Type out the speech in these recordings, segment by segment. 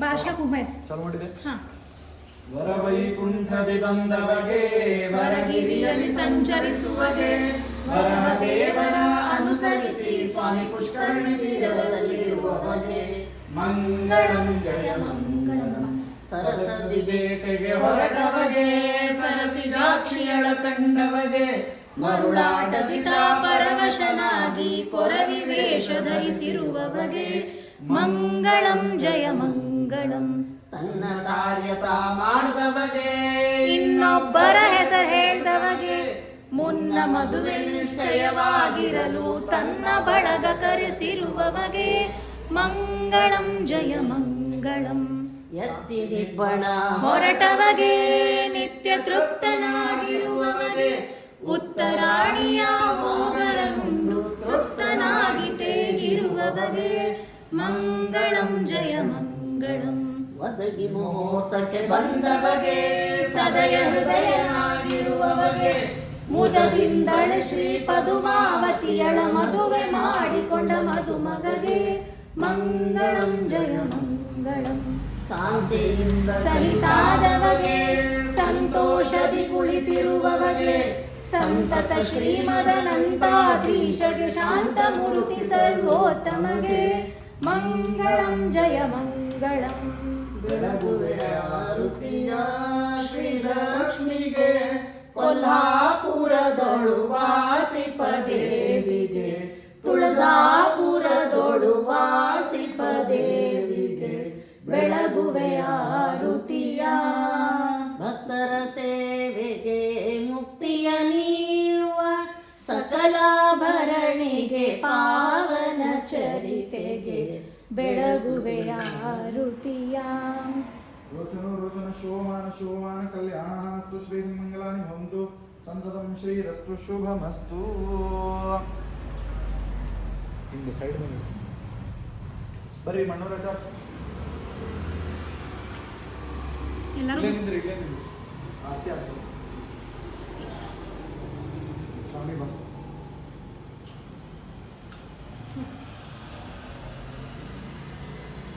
ಭಾಷಾ ಉಮೇಶ್ ಚಾಲು ಮಾಡಿದೆ. ಹಾ. ವರವೈಕುಂಠದಿ ಬಂದವಗೆ ವರಗಿರಿಯಲ್ಲಿ ಸಂಚರಿಸುವಗೆ. ವರದೇವರ ಅನುಸರಿಸಿ ಸ್ವಾಮಿ ಪುಷ್ಕರಣಿ ತೀರದಲ್ಲಿರುವವಗೆ ಮಂಗಳಂ ಜಯ ಮಂಗಳಂ. ಸರಸ್ವತಿ ಬೇಟೆಗೆ ಹೊರಟವಗೆ. ಸರಸಿಜಾಕ್ಷಿಯಳ ಕಂಡವಗೆ ಮರುಳಾಟದಿತ ಪರವಶನಾಗಿ ಕೊರವಿ ವೇಷ ಧರಿಸಿರುವವಗೆ. ಮಂಗಳಂ ಜಯ ಮಂಗಳಂ. ತನ್ನ ಕಾರ್ಯ ಮಾಡಿದವಗೆ ಇನ್ನೊಬ್ಬರ ಹೆಸರು ಹೇಳಿದವಗೆ ಮುನ್ನ ಮದುವೆ ನಿಶ್ಚಯವಾಗಿರಲು ತನ್ನ ಬಳಗ ಕರೆಸಿರುವವಗೆ ಮಂಗಳಂ ಜಯ ಮಂಗಳಂ. ಎತ್ತಿ ನಿಬ್ಬಣ ಹೊರಟವಗೆ ನಿತ್ಯ ತೃಪ್ತನಾಗಿರುವವಗೆ ಉತ್ತರಾಣಿಯ ಹೋಗಲನುಂಡು ತೃಪ್ತನಾಗಿ ತೇಗಿರುವವಗೆ ಮಂಗಳಂ ಜಯ ಮಂಗಳಂ. ಒದಗಿ ಮುಹೂರ್ತಕ್ಕೆ ಬಂದವಗೆ ಸದಯ ಹೃದಯನಾಗಿರುವವಗೆ ಮುದದಿಂದಳೆ ಶ್ರೀ ಪದುಮಾವತಿಯಳ ಮದುವೆ ಮಾಡಿಕೊಂಡ ಮದುಮಗಗೆ ಮಂಗಳಂ ಜಯ ಮಂಗಳಂ. ಕಾಂತಿಯಿಂದ ಸಹಿತಾದವಗೆ ಸಂತೋಷದಿ ಕುಳಿತಿರುವವಗೆ ಸಂತತ ಶ್ರೀಮದನಂತಾಧೀಶಗೆ ಶಾಂತ ಮೂರ್ತಿ ಸರ್ವೋತ್ತಮಗೆ ಮಂಗಳಂ ಜಯ ಮಂಗಳಂ. ಬೆಳಗುವೆಯ ಆರುತಿಯ ಶ್ರೀಲಕ್ಷ್ಮಿಗೆ ಕೊಲ್ಹಾಪುರದೊಳು ವಾಸಿಪ ದೇವಿಗೆ ತುಳಜಾಪುರದೊಳು ವಾಸಿಪ ದೇವಿಗೆ ಬೆಳಗುವೆಯ ಆರುತಿಯ ಭಕ್ತರ ಸೇವೆಗೆ ಮುಕ್ತಿಯ ನೀಡುವ ಸಕಲಾಭರಣಿಗೆ ಪಾವನ ಚರಿತೆಗೆ ರೋಚನೋ ರೋಚನ ಶೋಮಾನ ಶೋಮಾನ ಕಲ್ಯಾಣಾಸ್ತು ಶ್ರೀ ಮಂಗಲಾನಿ ಭವಂತು. ಸಂತತಂ ಶ್ರೀರಸ್ತು ಶುಭಮಸ್ತು. ಹಿಂಗೆ ಸೈಡ್ ಮೇಲೆ ಬರ್ರಿ ಮಣ್ಣೂರಾಜ. ಎಲ್ಲರೂ? ಇಲ್ಲೇ ನಿಂದ್ರಿ ಇಲ್ಲೇ ನಿಂದ್ರಿ ಆರತಿ ಆಗ್ತದೆ ಸ್ವಾಮಿ ಬಾ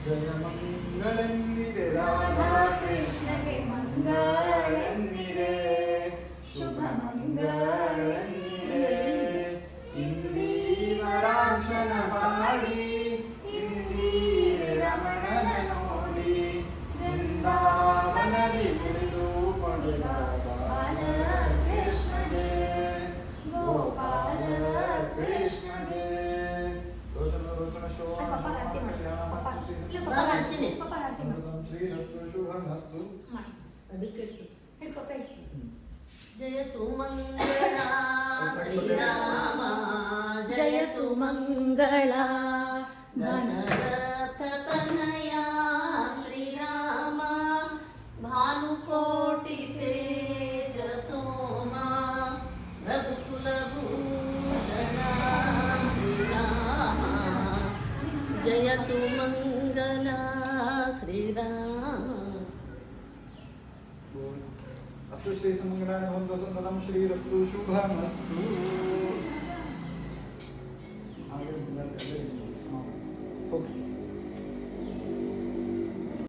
जय मङ्गलन्निरे राधाकृष्ण के मङ्गलन्निरे शुभमङ्गलन्निरे इन्दीवराक्षण पाणि इन्दीरमणन नोडि वृन्दावनदि मुरिदु पडुराग Gracias. ಪಡೆದ ಬಾಲ ಕೃಷ್ಣಗೆ ಗೋಪಾಲ ಕೃಷ್ಣಗೆ ರೋಚನ ರೋಚನ ಶೋಭನ ಪಪ್ಪ ಆರತಿ ಮಾಡು. ಪಪ್ಪ. ಇಲ್ಲ, ಪಪ್ಪ ನಾನು ಆರತಿ ಹಚ್ತೀನಿ. ಪಪ್ಪ ಆರತಿ ಮಾಡು. ಶ್ರೀರಸ್ತು ಶುಭಮಸ್ತು ಮಾಡಿ. ಅದಕ್ಕೆ ಹಿಡ್ಕೊ ಕೈ. ಜಯತು ಮಂಗಳ ಶ್ರೀರಾಮ ಜಯತು ಮಂಗಳ ದಶರಥ ತನಯ ಶ್ರೀರಾಮ ಭಾನುಕೋಟಿ ತೇಜ ಸೋಮ ರಘುಕುಲ ಭೂಷಣ ಶ್ರೀರಾಮ ಜಯತು ಮಂಗಲ ശ്രീരാമ. ശ്രീരാമ ശ്രീരാമ ശ്രീരാമ ശ്രീരാമ ശ്രീരാമ ശ്രീരാമ